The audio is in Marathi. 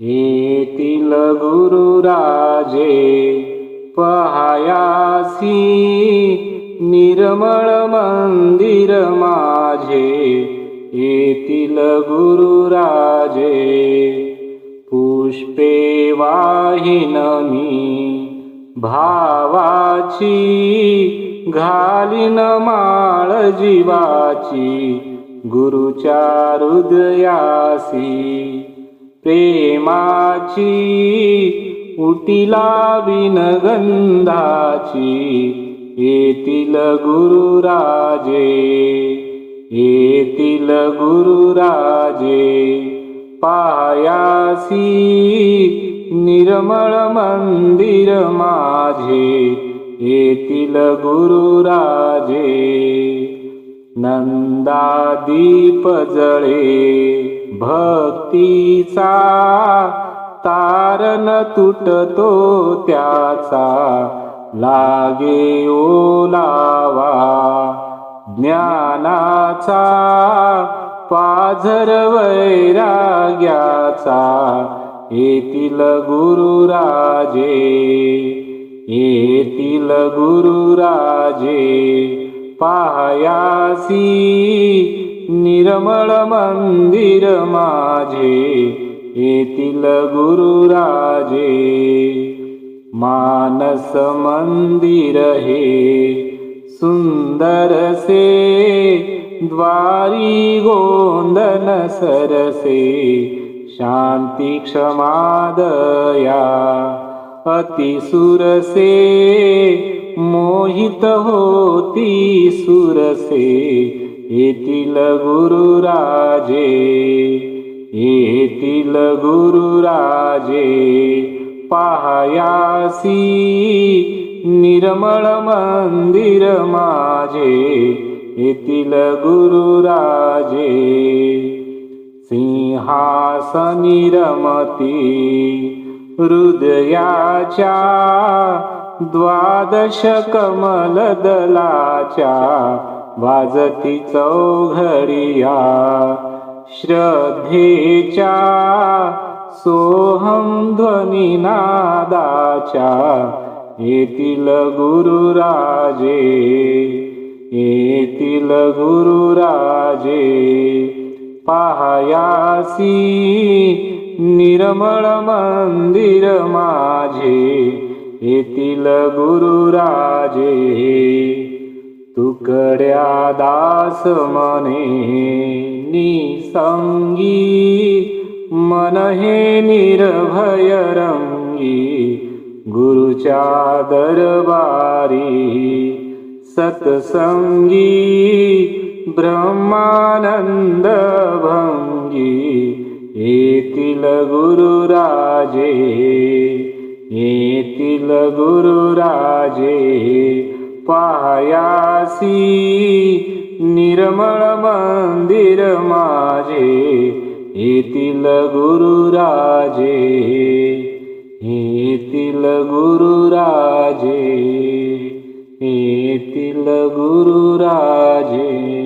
येतील गुरुराजे पहायासी निर्मळ मंदिर माझे. येतील गुरुराजे पुष्पे वाहिन मी भावाची घालीन माळ जीवाची गुरुच्या हृदयासी. प्रेमाची उटिला विनगंधाची येतील गुरुराजे येतील गुरुराजे. पायासी निर्मळ मंदिर माझे येतील गुरुराजे. नंदादीप जळे भक्तीचा तारण तुटतो त्याचा. लागे ओलावा ज्ञानाचा पाझर वैराग्याचा. येतील गुरुराजे येतील गुरुराजे पायासी निर्मळ मंदिर माझे येतील गुरुराजे मानस मंदिर हे सुंदरसे द्वारी गोंदन सरसे. शांती क्षमादया अतिसुरसे मोहित होती सुरसे येतील गुरुराजे येतील गुरुराजे पाहायासी निर्मळ मंदिर माझे येतील गुरुराजे सिंहासनिरमती हृदयाच्या द्वादश कमलदलाच्या वाजती चौघडिया श्रद्धेच्या सोहम ध्वनिनादाच्या येतील गुरुराजे येतील गुरुराजे पाहयासी निर्मळ मंदिर माझे येतील गुरुराजे तुकड्या दास मने निसंगी मन हे निर्भय रंगी गुरुच्या दरबारी सतसंगी ब्रह्मानंद भंगी येतील गुरुराजे येतील गुरुराजे पायासी निर्मळ मंदिर माझे येतील गुरुराजे येतील गुरुराजे येतील गुरुराजे